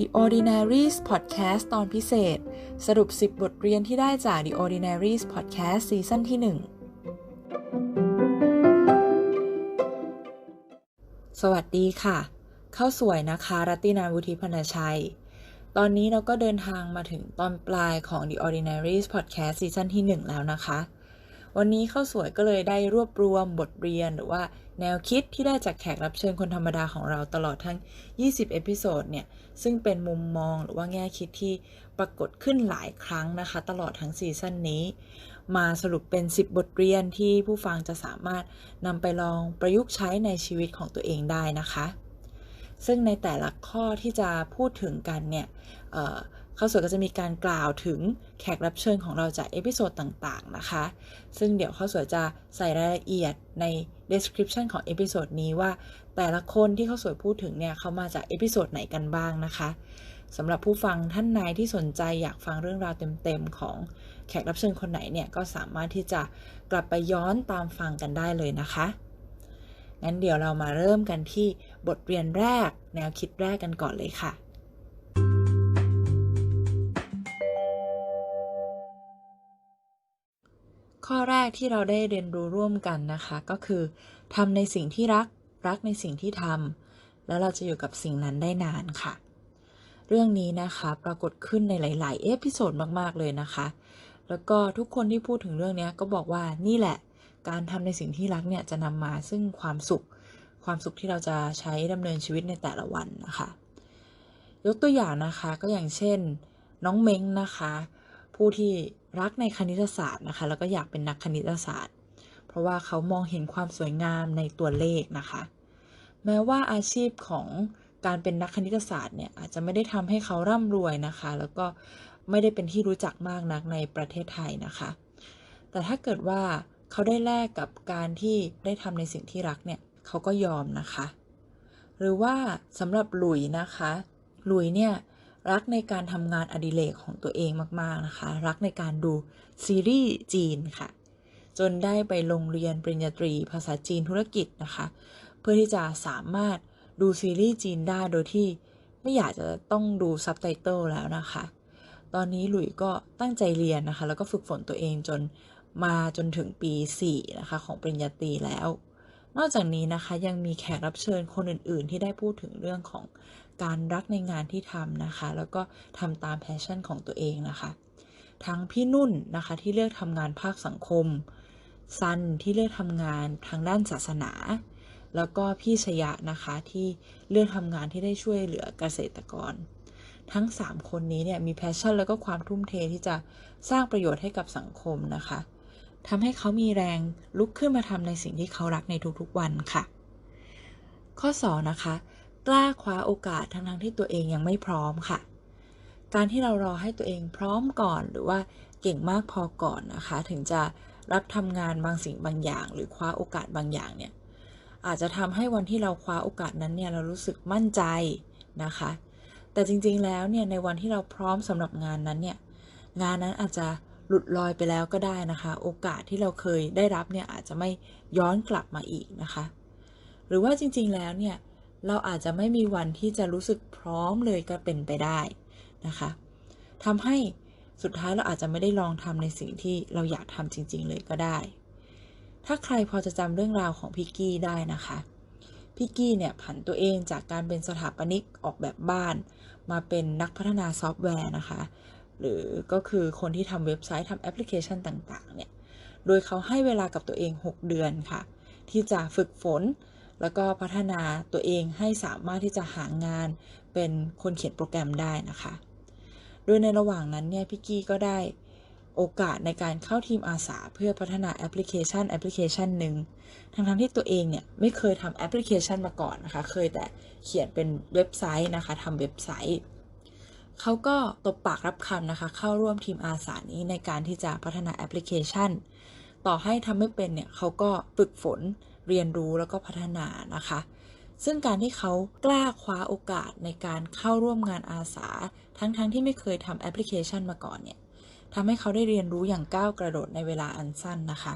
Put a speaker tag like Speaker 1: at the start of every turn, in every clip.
Speaker 1: The Ordinaries Podcast ตอนพิเศษ สรุป 10 บทเรียนที่ได้จาก The Ordinaries Podcast ซีซั่นที่ 1 สวัสดีค่ะ เข้าสวยนะคะ รัตตินาวุฒิพนชัย ตอนนี้เราก็เดินทางมาถึงตอนปลายของ The Ordinaries Podcast ซีซั่นที่ 1 แล้วนะคะ วันนี้เข้าสวยก็เลยได้รวบรวมบทเรียนหรือว่าแนวคิดที่ได้จากแขกรับเชิญคนธรรมดาของเราตลอดทั้ง 20 เอพิโซดเนี่ย ซึ่งเป็นมุมมองหรือว่าแง่คิดที่ปรากฏขึ้นหลายครั้งนะคะ ตลอดทั้งซีซั่นนี้ มาสรุปเป็น 10 บทเรียนที่ผู้ฟังจะสามารถนำไปลองประยุกต์ใช้ในชีวิตของตัวเองได้นะคะ ซึ่งในแต่ละข้อที่จะพูดถึงกันเนี่ย ข้าวสวยก็จะมีการกล่าวถึงแขกรับเชิญของเราจากเอพิโซดต่างๆนะคะ ซึ่งเดี๋ยวข้าวสวยจะใส่รายละเอียดใน description ของเอพิโซดนี้ว่า แต่ละคนที่ข้าวสวยพูดถึงเนี่ยเขามาจากเอพิโซดไหนกันบ้างนะคะสำหรับผู้ฟังท่านไหนที่สนใจอยากฟังเรื่องราวเต็มๆของแขกรับเชิญคนไหนเนี่ยก็สามารถที่จะกลับไปย้อนตามฟังกันได้เลยนะคะ งั้นเดี๋ยวเรามาเริ่มกันที่บทเรียนแรกแนวคิดแรกกันก่อนเลยค่ะ ข้อแรกที่เราได้เรียนรู้ร่วมกันนะคะ ก็คือทำในสิ่งที่รักรักในสิ่งที่ทำแล้วเราจะอยู่กับสิ่งนั้นได้นานค่ะ เรื่องนี้นะคะปรากฏขึ้นในหลาย ๆ เอพิโซดมาก ๆ เลยนะคะ แล้วก็ทุกคนที่พูดถึงเรื่องนี้ก็บอกว่านี่แหละ การทำในสิ่งที่รักเนี่ยจะนำมาซึ่งความสุข ความสุขที่เราจะใช้ดำเนินชีวิตในแต่ละวันนะคะ ยกตัวอย่างนะคะก็อย่างเช่น น้องเม้งนะคะ ผู้ที่ รักในคณิตศาสตร์นะคะ แล้วก็อยากเป็นนักคณิตศาสตร์ เพราะว่าเขามองเห็นความสวยงามในตัวเลขนะคะ แม้ว่าอาชีพของการเป็นนักคณิตศาสตร์เนี่ยอาจจะไม่ได้ทำให้เขาร่ำรวยนะคะ แล้วก็ไม่ได้เป็นที่รู้จักมากนักในประเทศไทยนะคะ แต่ถ้าเกิดว่าเขาได้แลกกับการที่ได้ทำในสิ่งที่รักเนี่ยเขาก็ยอมนะคะ หรือว่าสำหรับหลุยนะคะ หลุยเนี่ย รักในการทำงานอดิเรกของตัวเองมาก ๆ นะคะ รักในการดูซีรีส์จีนค่ะ จนได้ไปโรงเรียนปริญญาตรีภาษาจีนธุรกิจนะคะ เพื่อที่จะสามารถดูซีรีส์จีนได้โดยที่ไม่อยากจะต้องดูซับไตเติลแล้วนะคะ ตอนนี้หลุยก็ตั้งใจเรียนนะคะ แล้วก็ฝึกฝนตัวเองจนมาจนถึงปี 4 นะคะ ของปริญญาตรีแล้ว นอกจากนี้นะคะยังมีแขกรับเชิญคนอื่น ๆ ที่ได้พูดถึงเรื่องของ การรักในงานที่ทำนะคะ แล้วก็ทำตามแพชชั่นของตัวเองนะคะ ทั้งพี่นุ่นนะคะที่เลือกทำงานภาคสังคม ซันที่เลือกทำงานทางด้านศาสนา แล้วก็พี่ชยะนะคะที่เลือกทำงานที่ได้ช่วยเหลือเกษตรกร ทั้ง 3 คนนี้เนี่ยมีแพชชั่นแล้วก็ความทุ่มเทที่จะสร้างประโยชน์ให้กับสังคมนะคะทำให้เขามีแรงลุกขึ้นมาทำในสิ่งที่เขารักในทุกๆวันค่ะ ข้อ 2 นะคะ กล้าคว้าโอกาสทั้งทั้งที่ตัวเองยังไม่พร้อมค่ะ การที่เรารอให้ตัวเองพร้อมก่อนหรือว่าเก่งมากพอก่อนนะคะ ถึงจะรับทำงานบางสิ่งบางอย่าง หรือคว้าโอกาสบางอย่างเนี่ยอาจจะทำให้วันที่เราคว้าโอกาสนั้นเนี่ยเรารู้สึกมั่นใจนะคะ แต่จริงๆแล้วเนี่ยในวันที่เราพร้อมสำหรับงานนั้นเนี่ยงานนั้นอาจจะหลุดลอยไปแล้วก็ได้นะคะ โอกาสที่เราเคยได้รับเนี่ยอาจจะไม่ย้อนกลับมาอีกนะคะ หรือว่าจริงๆแล้วเนี่ย เราอาจจะไม่มีวันที่จะรู้สึกพร้อมเลยก็เป็นไปได้นะคะทำให้สุดท้ายเราอาจจะไม่ได้ลองทำในสิ่งที่เราอยากทำจริง ๆ เลยก็ได้ ถ้าใครพอจะจำเรื่องราวของพี่กี้ได้นะคะพี่กี้เนี่ยผันตัวเองจากการเป็นสถาปนิกออกแบบบ้าน มาเป็นนักพัฒนาซอฟต์แวร์นะคะ หรือก็คือคนที่ทำเว็บไซต์ทำแอปพลิเคชันต่างๆเนี่ย โดยเขาให้เวลากับตัวเอง 6 เดือนค่ะ ที่จะฝึกฝน แล้วก็พัฒนาตัวเองให้สามารถที่จะหางานเป็นคนเขียนโปรแกรมได้นะคะ โดยในระหว่างนั้นเนี่ยพี่กี้ก็ได้โอกาสในการเข้าทีมอาสาเพื่อพัฒนาแอปพลิเคชันแอปพลิเคชันหนึ่งทั้งทั้งที่ตัวเองเนี่ยไม่เคยทำแอปพลิเคชันมาก่อนนะคะ เคยแต่เขียนเป็นเว็บไซต์นะคะทำเว็บไซต์ เขาก็ตบปากรับคำนะคะ เข้าร่วมทีมอาสานี้ในการที่จะพัฒนาแอปพลิเคชัน ต่อให้ทำไม่เป็นเนี่ยเขาก็ฝึกฝน เรียนรู้แล้วก็พัฒนานะคะ ซึ่งการที่เขากล้าคว้าโอกาสในการเข้าร่วมงานอาสา ทั้งๆทที่ไม่เคยทำแอปพลิเคชันมาก่อนเนี่ยทำให้เขาได้เรียนรู้อย่างก้าวกระโดดในเวลาอันสั้นนะคะ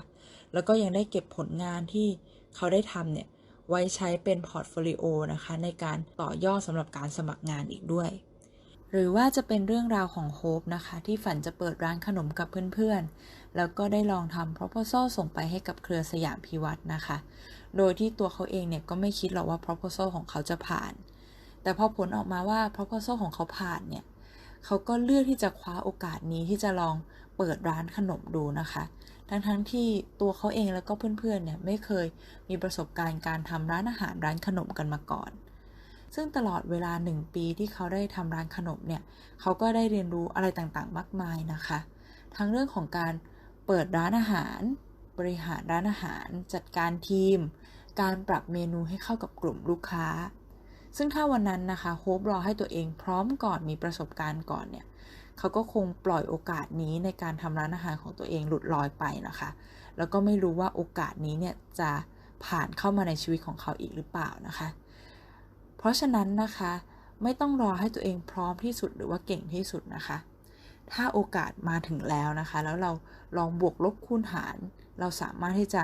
Speaker 1: แล้วก็ยังได้เก็บผลงานที่เขาได้ทำเนี่ยไว้ใช้เป็นพอร์ตโฟลิโอนะคะในการต่อยอดสำหรับการสมัครงานอีกด้วย หรือว่าจะเป็นเรื่องราวของโฮปนะคะ ที่ฝันจะเปิดร้านขนมกับเพื่อนๆ แล้วก็ได้ลองทำ proposal ส่งไปให้กับเครือสยามพิวัตรนะคะ โดยที่ตัวเขาเองเนี่ยก็ไม่คิดหรอกว่า proposal ของเขาจะผ่าน แต่พอผลออกมาว่า proposal ของเขาผ่านเนี่ยเขาก็เลือกที่จะคว้าโอกาสนี้ที่จะลองเปิดร้านขนมดูนะคะ ทั้งๆทที่ตัวเขาเองแล้วก็เพื่อนๆเนี่ยไม่เคยมีประสบการณ์การทำร้านอาหารร้านขนมกันมาก่อน ซึ่งตลอดเวลาหนึ่งปีที่เขาได้ทำร้านขนมเนี่ยเขาก็ได้เรียนรู้อะไรต่างๆ มากมายนะคะ ทั้งเรื่องของการ เปิดร้านอาหาร บริหารร้านอาหาร จัดการทีม การปรับเมนูให้เข้ากับกลุ่มลูกค้า ซึ่งถ้าวันนั้นนะคะโฮปรอให้ตัวเองพร้อมก่อนมีประสบการณ์ก่อนเนี่ยเขาก็คงปล่อยโอกาสนี้ในการทำร้านอาหารของตัวเองหลุดลอยไปนะคะ แล้วก็ไม่รู้ว่าโอกาสนี้เนี่ยจะผ่านเข้ามาในชีวิตของเขาอีกหรือเปล่านะคะ เพราะฉะนั้นนะคะไม่ต้องรอให้ตัวเองพร้อมที่สุดหรือว่าเก่งที่สุดนะคะ ถ้าโอกาสมาถึงแล้วนะคะ แล้วเราลองบวกลบคูณหาร เราสามารถที่จะ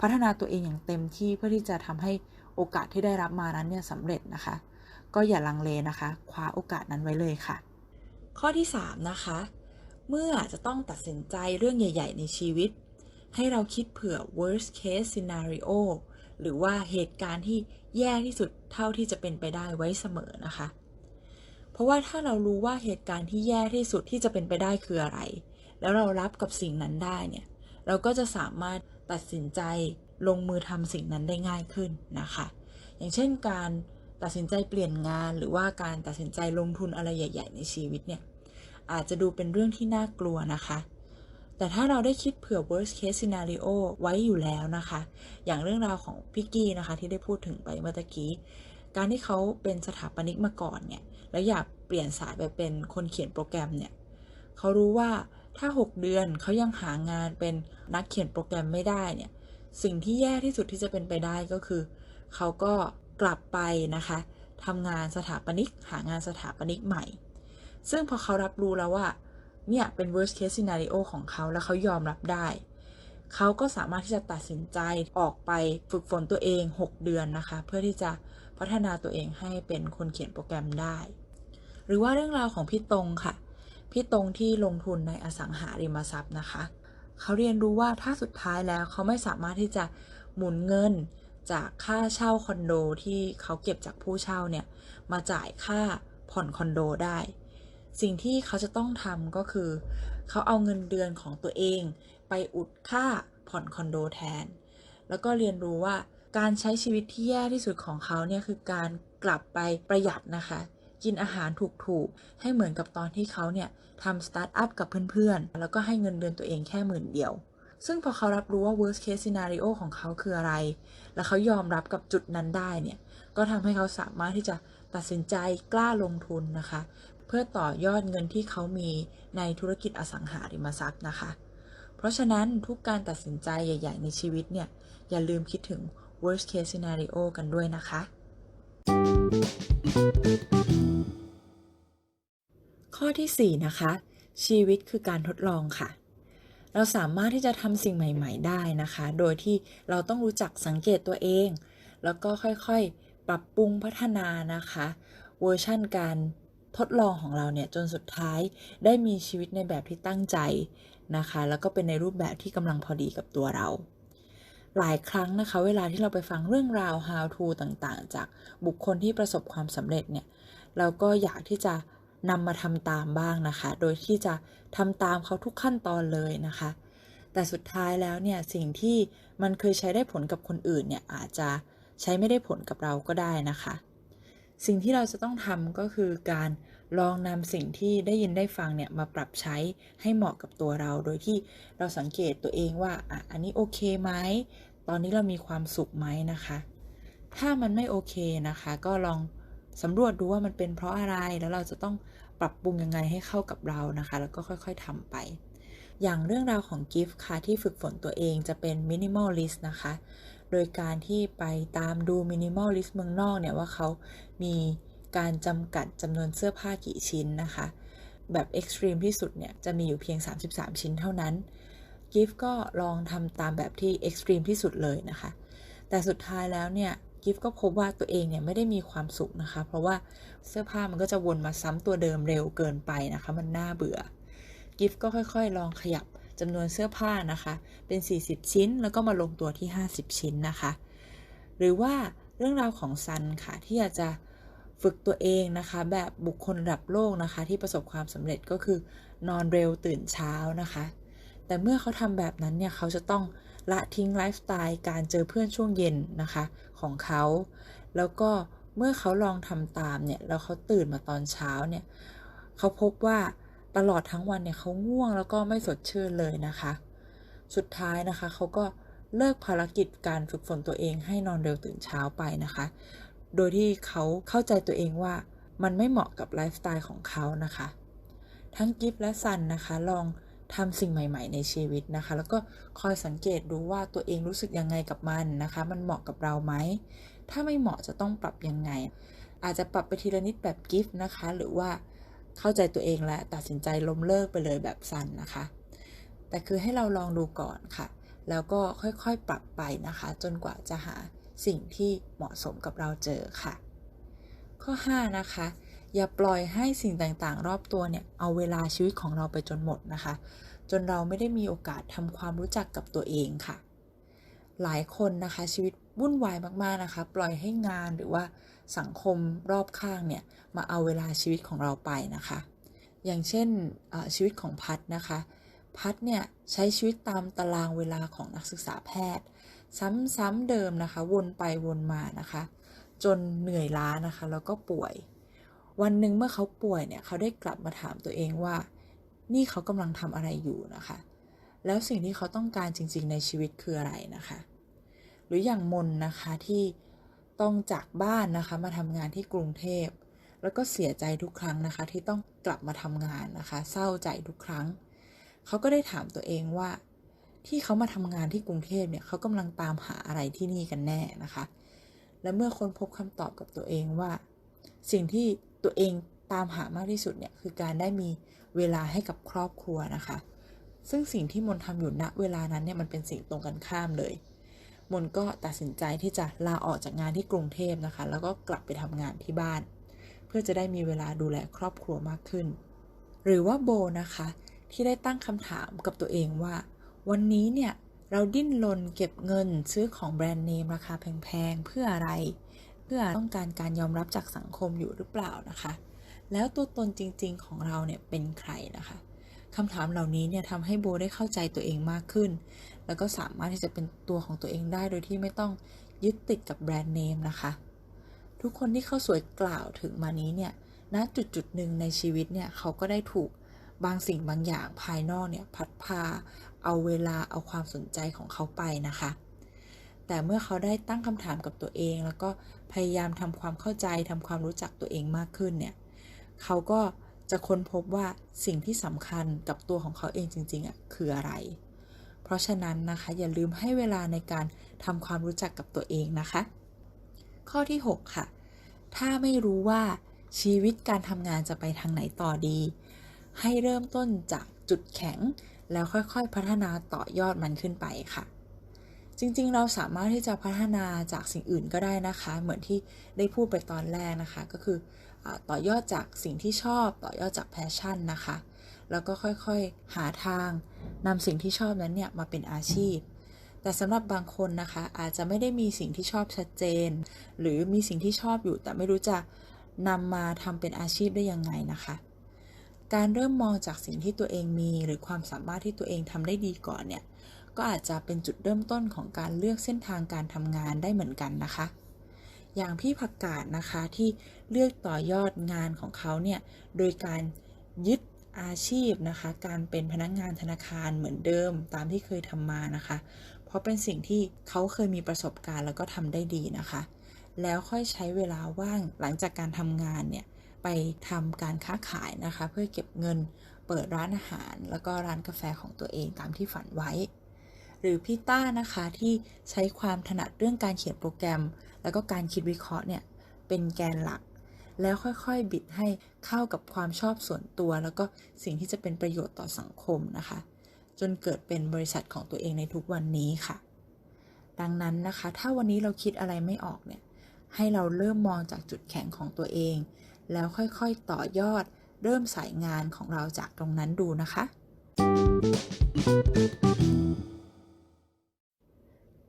Speaker 1: พัฒนาตัวเองอย่างเต็มที่เพื่อที่จะทำให้โอกาสที่ได้รับมานั้นเนี่ยสำเร็จนะคะ ก็อย่าลังเลนะคะ คว้าโอกาสนั้นไว้เลยค่ะ ข้อที่ 3 นะคะ เมื่อจะต้องตัดสินใจเรื่องใหญ่ ๆ ในชีวิต ให้เราคิดเผื่อ worst case scenario หรือว่าเหตุการณ์ที่แย่ที่สุดเท่าที่จะเป็นไปได้ไว้เสมอนะคะ ราะว่าถ้าเรารู้ว่าเหตุการณ์ที่แย่ที่สุดที่จะเป็นไปได้คืออะไร แล้วเรารับกับสิ่งนั้นได้เนี่ย เราก็จะสามารถตัดสินใจลงมือทำสิ่งนั้นได้ง่ายขึ้นนะคะ อย่างเช่นการตัดสินใจเปลี่ยนงานหรือว่าการตัดสินใจลงทุนอะไรใหญ่ ๆ ในชีวิตเนี่ย อาจจะดูเป็นเรื่องที่น่ากลัวนะคะ แต่ถ้าเราได้คิดเผื่อ worst case scenario ไว้อยู่แล้วนะคะ อย่างเรื่องราวของพิกกี้นะคะที่ได้พูดถึงไปเมื่อกี้ การที่เขาเป็นสถาปนิกมาก่อนเนี่ย แล้วอยากเปลี่ยนสายไปเป็นคนเขียนโปรแกรมเนี่ย เขารู้ว่าถ้า 6 เดือนเขายังหางานเป็นนักเขียนโปรแกรมไม่ได้เนี่ย สิ่งที่แย่ที่สุดที่จะเป็นไปได้ก็คือ เขาก็กลับไปนะคะทำงานสถาปนิก หางานสถาปนิกใหม่ ซึ่งพอเขารับรู้แล้วว่า เนี่ยเป็น worst case scenario ของเขาแล้วเขายอมรับได้ เขาก็สามารถที่จะตัดสินใจออกไปฝึกฝนตัวเอง 6 เดือนนะคะ เพื่อที่จะ พัฒนาตัวเองให้เป็นคนเขียนโปรแกรมได้ หรือว่าเรื่องราวของพี่ตรงค่ะ พี่ตรงที่ลงทุนในอสังหาริมทรัพย์นะคะ เขาเรียนรู้ว่าถ้าสุดท้ายแล้วเขาไม่สามารถที่จะหมุนเงินจากค่าเช่าคอนโดที่เขาเก็บจากผู้เช่าเนี่ยมาจ่ายค่าผ่อนคอนโดได้ สิ่งที่เขาจะต้องทำก็คือ เขาเอาเงินเดือนของตัวเอง ไปอุดค่าผ่อนคอนโดแทน แล้วก็เรียนรู้ว่า การใช้ชีวิตที่แย่ที่สุดของเขาเนี่ยคือการกลับไปประหยัดนะคะ กินอาหารถูกๆ ให้เหมือนกับตอนที่เขาเนี่ยทำสตาร์ทอัพกับเพื่อนๆ แล้วก็ให้เงินเดือนตัวเองแค่หมื่นเดียว ซึ่งพอเขารับรู้ว่า worst case scenario ของเขาคืออะไร แล้วเขายอมรับกับจุดนั้นได้เนี่ย ก็ทำให้เขาสามารถที่จะตัดสินใจกล้าลงทุนนะคะ เพื่อต่อยอดเงินที่เขามีในธุรกิจอสังหาริมทรัพย์นะคะ เพราะฉะนั้นทุกการตัดสินใจใหญ่ ๆ ในชีวิตเนี่ยอย่าลืมคิดถึง worst case scenario กันด้วยนะคะ ข้อที่ 4 นะคะ ชีวิตคือการทดลองค่ะเราสามารถที่จะทำสิ่งใหม่ ๆ ได้นะคะ โดยที่เราต้องรู้จักสังเกตตัวเอง แล้วก็ค่อยๆ ปรับปรุงพัฒนานะคะ เวอร์ชั่นการทดลองของเราเนี่ยจนสุดท้ายได้มีชีวิตในแบบที่ตั้งใจนะคะ แล้วก็เป็นในรูปแบบที่กำลังพอดีกับตัวเรา หลายครั้งนะคะ เวลาที่เราไปฟังเรื่องราว how to ต่างๆ จากบุคคลที่ประสบความสำเร็จเนี่ย เราก็อยากที่จะนำมาทำตามบ้างนะคะ โดยที่จะทำตามเขาทุกขั้นตอนเลยนะคะ แต่สุดท้ายแล้วเนี่ยสิ่งที่มันเคยใช้ได้ผลกับคนอื่นเนี่ยอาจจะใช้ไม่ได้ผลกับเราก็ได้นะคะ สิ่งที่เราจะต้องทำก็คือการลองนำสิ่งที่ได้ยินได้ฟังเนี่ยมาปรับใช้ให้เหมาะกับตัวเรา โดยที่เราสังเกตตัวเองว่าอะอันนี้โอเคไหม ตอนนี้เรามีความสุขไหมนะคะ ถ้ามันไม่โอเคนะคะ ก็ลองสำรวจดูว่ามันเป็นเพราะอะไรแล้วเราจะต้องปรับปรุงยังไงให้เข้ากับเรานะคะ แล้วก็ค่อยๆทำไป อย่างเรื่องราวของกิฟต์ค่ะที่ฝึกฝนตัวเองจะเป็นมินิมอลลิสต์นะคะ โดยการที่ไปตามดูมินิมอลลิสต์เมืองนอกเนี่ยว่าเขามีการจำกัดจำนวนเสื้อผ้ากี่ชิ้นนะคะ แบบเอ็กซ์ตรีมที่สุดเนี่ยจะมีอยู่เพียง 33 ชิ้นเท่านั้น กิฟก็ลองทำตามแบบที่เอ็กซ์ตรีมที่สุดเลยนะคะ แต่สุดท้ายแล้วเนี่ยกิฟก็พบว่าตัวเองเนี่ยไม่ได้มีความสุขนะคะ เพราะว่าเสื้อผ้ามันก็จะวนมาซ้ำตัวเดิมเร็วเกินไปนะคะ มันน่าเบื่อ กิฟก็ค่อยๆ ลองขยับจำนวนเสื้อผ้านะคะ เป็น 40 ชิ้น แล้วก็มาลงตัวที่ 50 ชิ้นนะคะ หรือว่าเรื่องราวของซันค่ะ ที่อยากจะฝึกตัวเองนะคะ แบบบุคคลระดับโลกนะคะ ที่ประสบความสำเร็จก็คือนอนเร็วตื่นเช้านะคะ แต่เมื่อเขาทำแบบนั้นเนี่ยเขาจะต้องละทิ้งไลฟ์สไตล์การเจอเพื่อนช่วงเย็นนะคะของเขา แล้วก็เมื่อเขาลองทำตามเนี่ยแล้วเขาตื่นมาตอนเช้าเนี่ยเขาพบว่าตลอดทั้งวันเนี่ยเขาง่วงแล้วก็ไม่สดชื่นเลยนะคะ สุดท้ายนะคะเขาก็เลิกภารกิจการฝึกฝนตัวเองให้นอนเร็วตื่นเช้าไปนะคะ โดยที่เขาเข้าใจตัวเองว่ามันไม่เหมาะกับไลฟ์สไตล์ของเขานะคะ ทั้งกิฟและซันนะคะลอง ทำสิ่งใหม่ ๆ ในชีวิตนะคะ แล้วก็คอยสังเกตดูว่าตัวเองรู้สึกยังไงกับมันนะคะ มันเหมาะกับเราไหม ถ้าไม่เหมาะจะต้องปรับยังไง อาจจะปรับไปทีละนิดแบบกิฟต์นะคะ หรือว่าเข้าใจตัวเองและตัดสินใจล้มเลิกไปเลยแบบซันนะคะ แต่คือให้เราลองดูก่อนค่ะ แล้วก็ค่อยๆปรับไปนะคะ จนกว่าจะหาสิ่งที่เหมาะสมกับเราเจอค่ะ ข้อ 5 นะคะ อย่าปล่อยให้สิ่งต่างๆ รอบตัวเนี่ย เอาเวลาชีวิตของเราไปจนหมดนะคะ จนเราไม่ได้มีโอกาสทำความรู้จักกับตัวเองค่ะ หลายคนนะคะชีวิตวุ่นวายมากๆนะคะ ปล่อยให้งานหรือว่าสังคมรอบข้างเนี่ย มาเอาเวลาชีวิตของเราไปนะคะ อย่างเช่นชีวิตของพัดนะคะ พัดเนี่ยใช้ชีวิตตามตารางเวลาของนักศึกษาแพทย์ ซ้ำๆเดิมนะคะ วนไปวนมานะคะ จนเหนื่อยล้านะคะ แล้วก็ป่วย วันหนึ่งเมื่อเขาป่วยเนี่ยเขาได้กลับมาถามตัวเองว่า นี่เขากำลังทำอะไรอยู่นะคะ แล้วสิ่งที่เขาต้องการจริง ๆ ในชีวิตคืออะไรนะคะ หรืออย่างมนนะคะที่ต้องจากบ้านนะคะมาทำงานที่กรุงเทพ แล้วก็เสียใจทุกครั้งนะคะ ที่ต้องกลับมาทำงานนะคะ เศร้าใจทุกครั้ง เขาก็ได้ถามตัวเองว่า ที่เขามาทำงานที่กรุงเทพเนี่ยเขากำลังตามหาอะไรที่นี่กันแน่นะคะ และเมื่อคนพบคำตอบกับตัวเองว่า สิ่งที่ ตัวเองตามหามากที่สุดเนี่ยคือการได้มีเวลาให้กับครอบครัวนะคะ ซึ่งสิ่งที่มนทำอยู่ณเวลานั้นเนี่ยมันเป็นสิ่งตรงกันข้ามเลย มนก็ตัดสินใจที่จะลาออกจากงานที่กรุงเทพนะคะ แล้วก็กลับไปทำงานที่บ้าน เพื่อจะได้มีเวลาดูแลครอบครัวมากขึ้น หรือว่าโบนะคะที่ได้ตั้งคำถามกับตัวเองว่า วันนี้เนี่ยเราดิ้นรนเก็บเงินซื้อของแบรนด์เนมราคาแพงๆ เพื่ออะไร เพื่อต้องการการยอมรับจากสังคมอยู่หรือเปล่านะคะ แล้วตัวตนจริงๆของเราเนี่ยเป็นใครนะคะคำถามเหล่านี้เนี่ยทำให้โบได้เข้าใจตัวเองมากขึ้น แล้วก็สามารถที่จะเป็นตัวของตัวเองได้โดยที่ไม่ต้องยึดติดกับแบรนด์เนมนะคะ ทุกคนที่เข้าสวยกล่าวถึงมานี้เนี่ยณจุดจุดหนึ่งในชีวิตเนี่ยเขาก็ได้ถูกบางสิ่งบางอย่างภายนอกเนี่ยพัดพา เอาเวลาเอาความสนใจของเขาไปนะคะ แต่เมื่อเขาได้ตั้งคำถามกับตัวเอง แล้วก็พยายามทำความเข้าใจทำความรู้จักตัวเองมากขึ้นเนี่ยเขาก็จะค้นพบว่าสิ่งที่สำคัญกับตัวของเขาเองจริงๆอะคืออะไร เพราะฉะนั้นนะคะอย่าลืมให้เวลาในการทำความรู้จักกับตัวเองนะคะ ข้อที่ 6 ค่ะ ถ้าไม่รู้ว่าชีวิตการทำงานจะไปทางไหนต่อดี ให้เริ่มต้นจากจุดแข็ง แล้วค่อยๆพัฒนาต่อยอดมันขึ้นไปค่ะ จริงๆ เราสามารถที่จะพัฒนาจากสิ่งอื่นก็ได้นะคะ เหมือนที่ได้พูดไปตอนแรกนะคะ ก็คือต่อยอดจากสิ่งที่ชอบ ต่อยอดจากแพชชั่นนะคะ แล้วก็ค่อยๆ หาทางนำสิ่งที่ชอบนั้นเนี่ยมาเป็นอาชีพ แต่สำหรับบางคนนะคะ อาจจะไม่ได้มีสิ่งที่ชอบชัดเจน หรือมีสิ่งที่ชอบอยู่ แต่ไม่รู้จะนำมาทำเป็นอาชีพได้ยังไงนะคะ การเริ่มมองจากสิ่งที่ตัวเองมี หรือความสามารถที่ตัวเองทำได้ดีก่อนเนี่ย ก็อาจจะเป็นจุดเริ่มต้นของการเลือกเส้นทางการทำงานได้เหมือนกันนะคะ อย่างพี่ผักกาดนะคะที่เลือกต่อยอดงานของเขาเนี่ยโดยการยึดอาชีพนะคะ การเป็นพนักงงานธนาคารเหมือนเดิมตามที่เคยทำมานะคะ เพราะเป็นสิ่งที่เขาเคยมีประสบการณ์แล้วก็ทำได้ดีนะคะ แล้วค่อยใช้เวลาว่างหลังจากการทำงานเนี่ยไปทำการค้าขายนะคะ เพื่อเก็บเงินเปิดร้านอาหาร แล้วก็ร้านกาแฟของตัวเองตามที่ฝันไว้ หรือพี่ต้านะคะที่ใช้ความถนัดเรื่องการเขียนโปรแกรม แล้วก็การคิดวิเคราะห์เนี่ยเป็นแกนหลัก แล้วค่อยๆบิดให้เข้ากับความชอบส่วนตัว แล้วก็สิ่งที่จะเป็นประโยชน์ต่อสังคมนะคะ จนเกิดเป็นบริษัทของตัวเองในทุกวันนี้ค่ะ ดังนั้นนะคะ ถ้าวันนี้เราคิดอะไรไม่ออกเนี่ยให้เราเริ่มมองจากจุดแข็งของตัวเอง แล้วค่อยๆต่อยอดเริ่มสายงานของเราจากตรงนั้นดูนะคะ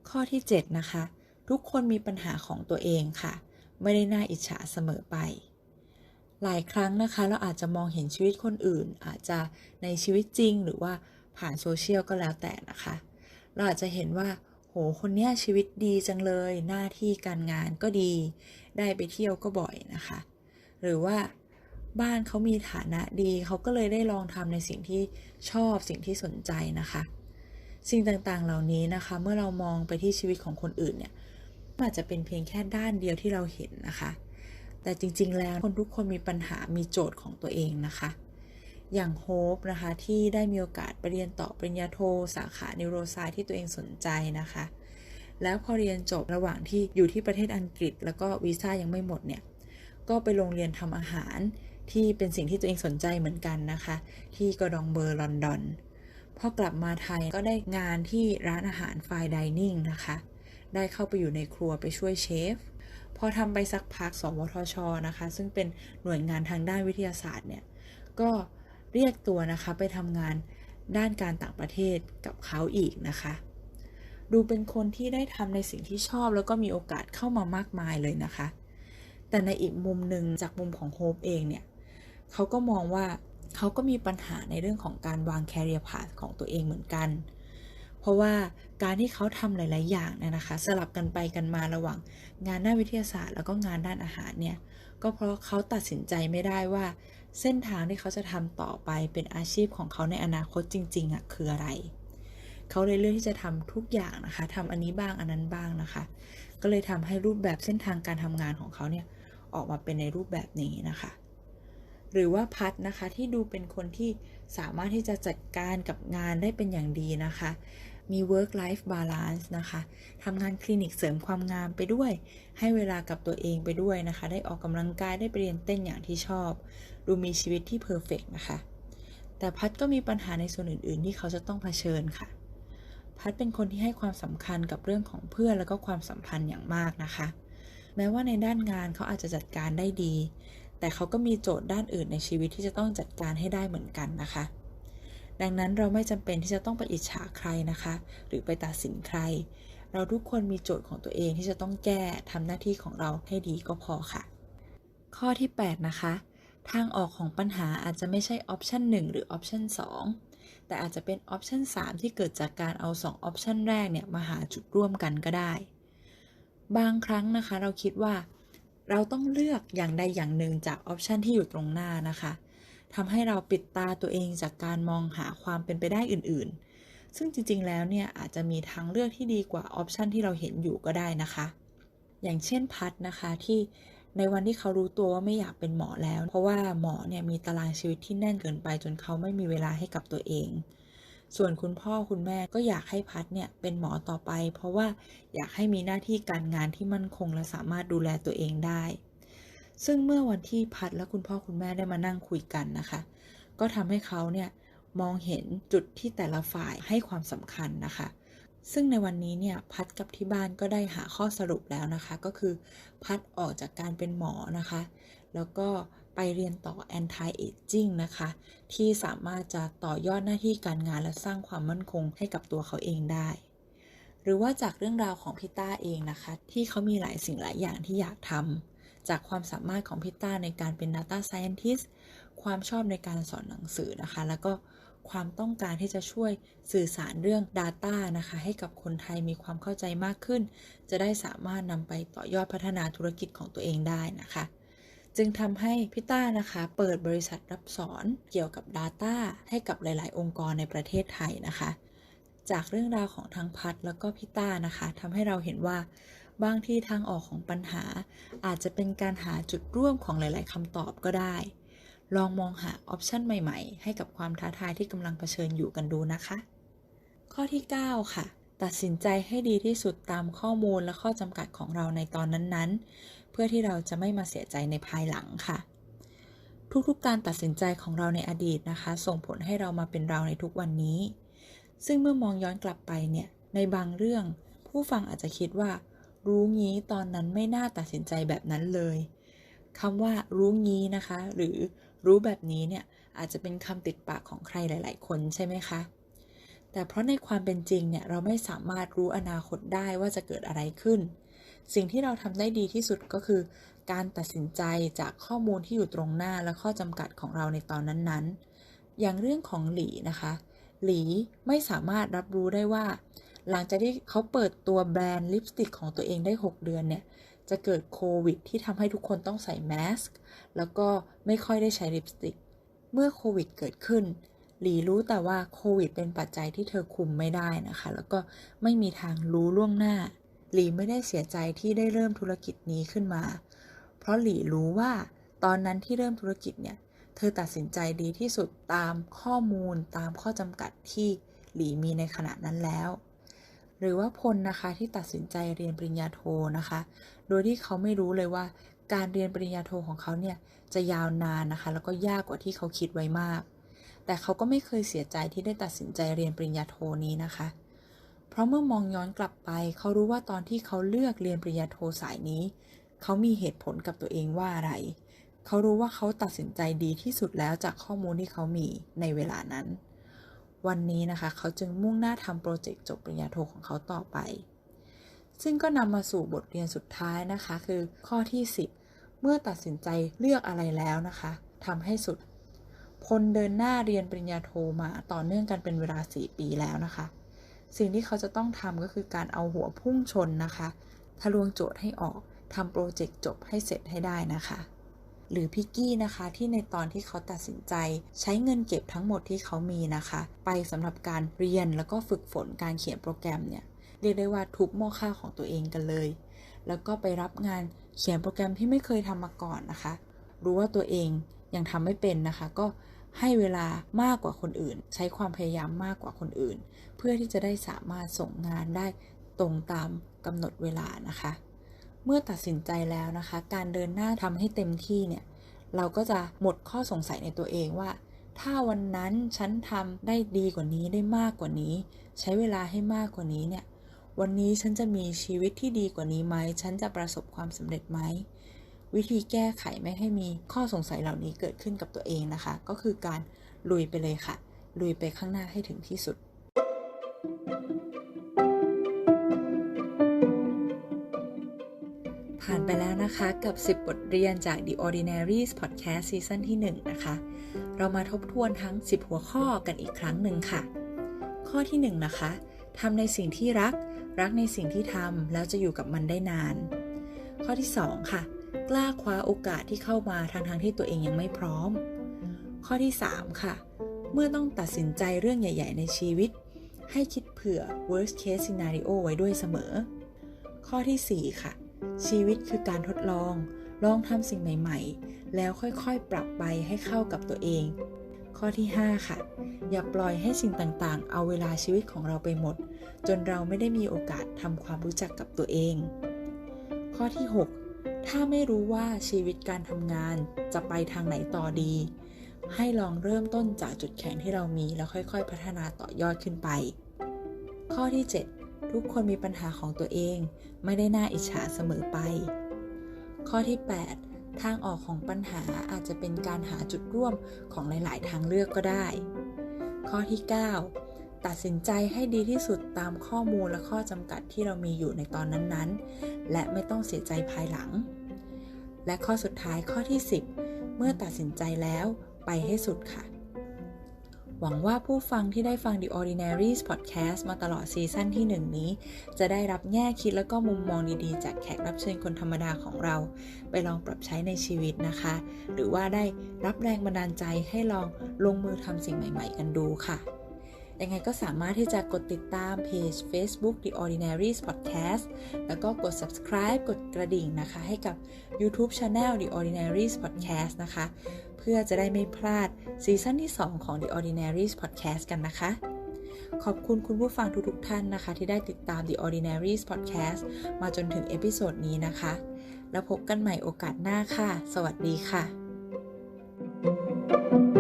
Speaker 1: ข้อที่ 7 นะคะ ทุกคนมีปัญหาของตัวเองค่ะ ไม่ได้น่าอิจฉาเสมอไป หลายครั้งนะคะ เราอาจจะมองเห็นชีวิตคนอื่น อาจจะในชีวิตจริงหรือว่าผ่านโซเชียลก็แล้วแต่นะคะ เราอาจจะเห็นว่า โห คนเนี้ยชีวิตดีจังเลย หน้าที่การงานก็ดี ได้ไปเที่ยวก็บ่อยนะคะ หรือว่าบ้านเขามีฐานะดี เขาก็เลยได้ลองทำในสิ่งที่ชอบสิ่งที่สนใจนะคะ สิ่งต่างๆ เหล่านี้นะคะ เมื่อเรามองไปที่ชีวิตของคนอื่นเนี่ยมันอาจจะเป็นเพียงแค่ด้านเดียวที่เราเห็นนะคะ แต่จริง ๆ แล้วคนทุกคนมีปัญหามีโจทย์ของตัวเองนะคะ อย่างโฮปนะคะที่ได้มีโอกาสไปเรียนต่อปริญญาโทสาขานิวโรไซที่ตัวเองสนใจนะคะ แล้วพอเรียนจบระหว่างที่อยู่ที่ประเทศอังกฤษ แล้วก็วีซ่ายังไม่หมดเนี่ยก็ไปโรงเรียนทำอาหารที่เป็นสิ่งที่ตัวเองสนใจเหมือนกันนะคะ ที่กอดองเบอร์ลอนดอน พอกลับมาไทยก็ได้งานที่ร้านอาหารไฟดิเนิ่งนะคะ ได้เข้าไปอยู่ในครัวไปช่วยเชฟ พอทำไปสักพัก สวทช นะคะ ซึ่งเป็นหน่วยงานทางด้านวิทยาศาสตร์เนี่ย ก็เรียกตัวนะคะไปทำงานด้านการต่างประเทศกับเขาอีกนะคะ ดูเป็นคนที่ได้ทำในสิ่งที่ชอบแล้วก็มีโอกาสเข้ามามากมายเลยนะคะ แต่ในอีกมุมหนึ่งจากมุมของโฮปเองเนี่ยเขาก็มองว่า เขาก็มีปัญหาในเรื่องของการวาง career path ของตัวเองเหมือนกัน เพราะว่าการที่เขาทำหลาย ๆ อย่างเนี่ยนะคะ สลับกันไปกันมาระหว่าง งานด้านวิทยาศาสตร์ แล้วก็งานด้านอาหารเนี่ยก็เพราะเขาตัดสินใจไม่ได้ว่า เส้นทางที่เขาจะทำต่อไปเป็นอาชีพของเขาในอนาคตจริง ๆอะคืออะไร เขาเลยเลือกที่จะทำทุกอย่างนะคะทำอันนี้บ้างอันนั้นบ้างนะคะ ก็เลยทำให้รูปแบบเส้นทางการทำงานของเขาเนี่ยออกมาเป็นในรูปแบบนี้นะคะ หรือว่าพัดนะคะที่ดูเป็นคนที่สามารถที่จะจัดการกับงานได้เป็นอย่างดีนะคะ มี work life balance นะคะทำงานคลินิกเสริมความงามไปด้วย ให้เวลากับตัวเองไปด้วยนะคะ ได้ออกกำลังกายได้ไปเรียนเต้นอย่างที่ชอบ ดูมีชีวิตที่เพอร์เฟกนะคะ แต่พัดก็มีปัญหาในส่วนอื่น ๆ ที่เขาจะต้องเผชิญค่ะ พัดเป็นคนที่ให้ความสำคัญกับเรื่องของเพื่อนแล้วก็ความสัมพันธ์อย่างมากนะคะ แม้ว่าในด้านงานเขาอาจจะจัดการได้ดี แต่เขาก็มีโจทย์ด้านอื่นในชีวิตที่จะต้องจัดการให้ได้เหมือนกันนะคะ ดังนั้นเราไม่จำเป็นที่จะต้องไปอิจฉาใครนะคะ หรือไปตัดสินใคร เราทุกคนมีโจทย์ของตัวเองที่จะต้องแก้ทำหน้าที่ของเราให้ดีก็พอค่ะ ข้อที่ 8 นะคะ ทางออกของปัญหาอาจจะไม่ใช่ออปชัน1หรือออปชัน2แต่อาจจะเป็นออปชัน3ที่เกิดจากการเอา2ออปชันแรกเนี่ยมาหาจุดร่วมกันก็ได้ บางครั้งนะคะเราคิดว่า เราต้องเลือกอย่างใดอย่างหนึ่งจากออปชันที่อยู่ตรงหน้านะคะทำให้เราปิดตาตัวเองจากการมองหาความเป็นไปได้อื่นๆ ซึ่งจริงๆ แล้วเนี่ยอาจจะมีทางเลือกที่ดีกว่าออปชันที่เราเห็นอยู่ก็ได้นะคะ อย่างเช่นพัดนะคะที่ในวันที่เขารู้ตัวว่าไม่อยากเป็นหมอแล้ว เพราะว่าหมอเนี่ยมีตารางชีวิตที่แน่นเกินไปจนเขาไม่มีเวลาให้กับตัวเอง ส่วนคุณพ่อคุณแม่ก็อยากให้พัดเนี่ยเป็นหมอต่อไป เพราะว่าอยากให้มีหน้าที่การงานที่มั่นคงและสามารถดูแลตัวเองได้ ซึ่งเมื่อวันที่พัดและคุณพ่อคุณแม่ได้มานั่งคุยกันนะคะ ก็ทำให้เขาเนี่ยมองเห็นจุดที่แต่ละฝ่ายให้ความสำคัญนะคะ ซึ่งในวันนี้เนี่ยพัดกับที่บ้านก็ได้หาข้อสรุปแล้วนะคะ ก็คือพัดออกจากการเป็นหมอนะคะ แล้วก็ ไปเรียนต่อ anti aging นะคะ ที่สามารถจะต่อยอดหน้าที่การงานและสร้างความมั่นคงให้กับตัวเขาเองได้ หรือว่าจากเรื่องราวของพี่ต้าเองนะคะ ที่เขามีหลายสิ่งหลายอย่างที่อยากทำจากความสามารถของพี่ต้าในการเป็น data scientist ความชอบในการสอนหนังสือนะคะ แล้วก็ความต้องการที่จะช่วยสื่อสารเรื่อง Data นะคะ ให้กับคนไทยมีความเข้าใจมากขึ้น จะได้สามารถนำไปต่อยอดพัฒนาธุรกิจของตัวเองได้นะคะ จึงทำให้พี่ต้านะคะเปิดบริษัทรับสอนเกี่ยวกับ Data ให้กับหลาย ๆ องค์กรในประเทศไทยนะคะ จากเรื่องราวของทั้งพัดแล้วก็พี่ต้านะคะทำให้เราเห็นว่าบางที่ทางออกของปัญหา อาจจะเป็นการหาจุดร่วมของหลาย ๆคำตอบก็ได้ ลองมองหาออปชันใหม่ ๆ ให้กับความท้าทายที่กำลังเผชิญอยู่กันดูนะคะ ข้อที่ 9 ค่ะ ตัดสินใจให้ดีที่สุดตามข้อมูลและข้อจำกัดของเราในตอนนั้นๆ เพื่อที่เราจะไม่มาเสียใจในภายหลังค่ะ ทุกๆ การตัดสินใจของเราในอดีตนะคะ ส่งผลให้เรามาเป็นเราในทุกวันนี้ ซึ่งเมื่อมองย้อนกลับไปเนี่ย ในบางเรื่อง ผู้ฟังอาจจะคิดว่า รู้งี้ตอนนั้นไม่น่าตัดสินใจแบบนั้นเลยคำว่ารู้งี้นะคะ หรือรู้แบบนี้เนี่ยอาจจะเป็นคำติดปากของใครหลาย ๆ คนใช่ไหมคะ แต่เพราะในความเป็นจริงเนี่ยเราไม่สามารถรู้อนาคตได้ว่าจะเกิดอะไรขึ้น สิ่งที่เราทำได้ดีที่สุดก็คือ การตัดสินใจจากข้อมูลที่อยู่ตรงหน้าและข้อจำกัดของเราในตอนนั้นๆ อย่างเรื่องของหลีนะคะ หลีไม่สามารถรับรู้ได้ว่า หลังจากที่เขาเปิดตัวแบรนด์ลิปสติกของตัวเองได้ 6 เดือนเนี่ยจะเกิดโควิดที่ทำให้ทุกคนต้องใส่แมสก์แล้วก็ไม่ค่อยได้ใช้ลิปสติก เมื่อโควิดเกิดขึ้น หลีรู้แต่ว่าโควิดเป็นปัจจัยที่เธอคุมไม่ได้นะคะ แล้วก็ไม่มีทางรู้ล่วงหน้า หลีไม่ได้เสียใจที่ได้เริ่มธุรกิจนี้ขึ้นมา เพราะหลีรู้ว่าตอนนั้นที่เริ่มธุรกิจเนี่ย เธอตัดสินใจดีที่สุดตามข้อมูลตามข้อจำกัดที่หลีมีในขณะนั้นแล้ว หรือว่าพลนะคะที่ตัดสินใจเรียนปริญญาโทนะคะ โดยที่เขาไม่รู้เลยว่า การเรียนปริญญาโทของเขาเนี่ยจะยาวนานนะคะ แล้วก็ยากกว่าที่เขาคิดไว้มาก แต่เขาก็ไม่เคยเสียใจที่ได้ตัดสินใจเรียนปริญญาโทนี้นะคะ เพราะเมื่อมองย้อนกลับไป เขารู้ว่าตอนที่เขาเลือกเรียนปริญญาโทสายนี้ เขามีเหตุผลกับตัวเองว่าอะไร เขารู้ว่าเขาตัดสินใจดีที่สุดแล้วจากข้อมูลที่เขามีในเวลานั้น วันนี้นะคะเขาจึงมุ่งหน้าทำโปรเจกต์จบปริญญาโทของเขาต่อไป ซึ่งก็นำมาสู่บทเรียนสุดท้ายนะคะ คือข้อที่ 10 เมื่อตัดสินใจเลือกอะไรแล้วนะคะทำให้สุด พลเดินหน้าเรียนปริญญาโทมาต่อเนื่องกันเป็นเวลา 4 ปีแล้วนะคะ สิ่งที่เขาจะต้องทำก็คือการเอาหัวพุ่งชนนะคะทะลวงโจทย์ให้ออกทำโปรเจกต์จบให้เสร็จให้ได้นะคะ หรือพิกกี้นะคะที่ในตอนที่เขาตัดสินใจ ใช้เงินเก็บทั้งหมดที่เขามีนะคะ ไปสำหรับการเรียนแล้วก็ฝึกฝนการเขียนโปรแกรมเนี่ยเรียกได้ว่าทุบหม้อข้าวของตัวเองกันเลย แล้วก็ไปรับงานเขียนโปรแกรมที่ไม่เคยทำมาก่อนนะคะ รู้ว่าตัวเอง ยังทำไม่เป็นนะคะ ก็ให้เวลามากกว่าคนอื่น ใช้ความพยายามมากกว่าคนอื่น เพื่อที่จะได้สามารถส่งงานได้ตรงตามกำหนดเวลานะคะ เมื่อตัดสินใจแล้วนะคะ การเดินหน้าทำให้เต็มที่เนี่ย เราก็จะหมดข้อสงสัยในตัวเองว่า ถ้าวันนั้นฉันทำได้ดีกว่านี้ได้มากกว่านี้ ใช้เวลาให้มากกว่านี้เนี่ย วันนี้ฉันจะมีชีวิตที่ดีกว่านี้ไหม ฉันจะประสบความสำเร็จไหม วิธีแก้ไขไม่ให้มีข้อสงสัยเหล่านี้เกิดขึ้นกับตัวเองนะคะ ก็คือการลุยไปเลยค่ะ ลุยไปข้างหน้าให้ถึงที่สุด ผ่านไปแล้วนะคะกับ 10 บทเรียนจาก The Ordinaries Podcast ซีซั่นที่ 1 นะคะ เรามาทบทวนทั้ง 10 หัวข้อกันอีกครั้งหนึ่งค่ะ ข้อที่ 1 นะคะทำในสิ่งที่รัก รักในสิ่งที่ทำแล้วจะอยู่กับมันได้นาน ข้อที่ 2 ค่ะ กล้าคว้าโอกาสที่เข้ามาทางทางที่ตัวเองยังไม่พร้อม ข้อที่ 3 ค่ะ เมื่อต้องตัดสินใจเรื่องใหญ่ ๆ ในชีวิต ให้คิดเผื่อ worst case scenario ไว้ด้วยเสมอ ข้อที่ 4 ค่ะ ชีวิตคือการทดลอง ลองทำสิ่งใหม่ ๆ แล้วค่อยๆ ปรับไปให้เข้ากับตัวเอง ข้อที่ 5 ค่ะ อย่าปล่อยให้สิ่งต่างๆ เอาเวลาชีวิตของเราไปหมด จนเราไม่ได้มีโอกาสทำความรู้จักกับตัวเอง ข้อที่ 6 ถ้าไม่รู้ว่าชีวิตการทำงานจะไปทางไหนต่อดี ให้ลองเริ่มต้นจากจุดแข็งที่เรามีแล้วค่อยๆ พัฒนาต่อยอดขึ้นไป ข้อที่ 7 ทุกคนมีปัญหาของตัวเอง ไม่ได้น่าอิจฉาเสมอไป ข้อที่ 8 ทางออกของปัญหาอาจจะเป็นการหาจุดร่วมของหลาย ๆ ทางเลือกก็ได้ ข้อที่ 9 ตัดสินใจให้ดีที่สุดตามข้อมูลและข้อจำกัดที่เรามีอยู่ในตอนนั้นๆ และไม่ต้องเสียใจภายหลัง และข้อสุดท้ายข้อที่ 10 เมื่อตัดสินใจแล้วไปให้สุดค่ะ หวังว่าผู้ฟังที่ได้ฟัง The Ordinaries Podcast มาตลอดซีซั่นที่ 1 นี้ จะได้รับแง่คิดและก็มุมมองดีๆ จากแขกรับเชิญคนธรรมดาของเรา ไปลองปรับใช้ในชีวิตนะคะ หรือว่าได้รับแรงบันดาลใจให้ลองลงมือทำสิ่งใหม่ ๆ กันดูค่ะ ยังไงก็สามารถที่จะกดติดตามเพจ Facebook The Ordinaries Podcast แล้วก็กด subscribe กดกระดิ่งนะคะ ให้กับ YouTube Channel The Ordinaries Podcast นะคะ เพื่อจะได้ไม่พลาดซีซั่นที่ 2 ของ The Ordinaries Podcast กันนะคะขอบคุณคุณผู้ฟังทุกๆท่านนะคะ ที่ได้ติดตาม The Ordinaries Podcast มาจนถึงเอพิโซดนี้นะคะ แล้วพบกันใหม่โอกาสหน้าค่ะ สวัสดีค่ะ